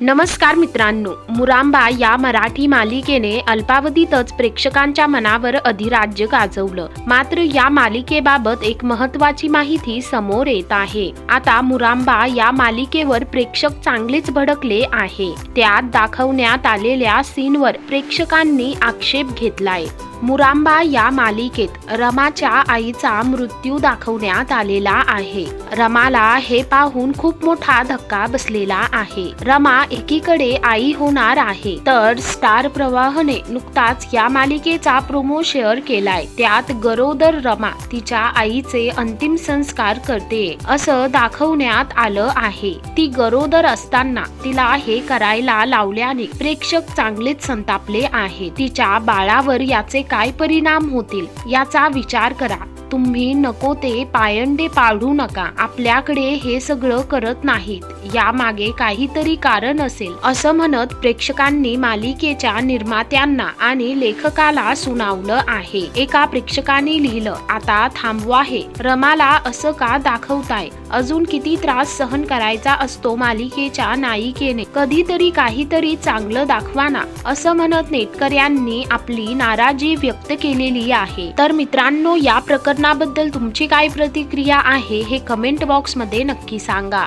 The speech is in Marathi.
नमस्कार मित्रांनो मुरांबा या मराठी मालिकेने अल्पावधीतच प्रेक्षकांच्या मनावर अधिराज्य गाजवलं. मात्र या मालिकेबाबत एक महत्वाची माहिती समोर येत आहे. आता मुरांबा या मालिकेवर प्रेक्षक चांगलेच भडकले आहे. त्यात दाखवण्यात आलेल्या सीनवर प्रेक्षकांनी आक्षेप घेतलाय. मुरांबा या मालिकेत रमाच्या आईचा मृत्यू दाखवण्यात आलेला आहे. रमाला हे पाहून खूप मोठा धक्का बसलेला आहे. रमा एकीकडे आई होणार आहे. तर स्टार प्रवाहने नुकताच या मालिकेचा प्रोमो शेअर केलाय. त्यात गरोदर रमा तिच्या आईचे अंतिम संस्कार करते असं दाखवण्यात आलं आहे. ती गरोदर असताना तिला हे करायला लावल्याने प्रेक्षक चांगलेच संतापले आहे तिच्या बाळावर याचे काय परिणाम होतील याचा विचार करा. तुम्ही नको ते पायंडे पाडू नका. आपल्याकडे हे सगळं करत नाहीत. यामागे काहीतरी कारण असेल असं म्हणत प्रेक्षकांनी मालिकेच्या निर्मात्यांना आणि लेखकाला सुनावलं आहे. एका प्रेक्षकाने लिहिलं आता थांबवा हे रमाला असं का दाखवताय? अजून किती त्रास सहन करायचा असतो मालिकेच्या नायिकेने? कधीतरी काहीतरी चांगलं दाखवा ना. असं म्हणत नेटकऱ्यांनी आपली नाराजी व्यक्त केलेली आहे. तर मित्रांनो या प्रकरणाबद्दल तुमची काय प्रतिक्रिया आहे हे कमेंट बॉक्समध्ये नक्की सांगा.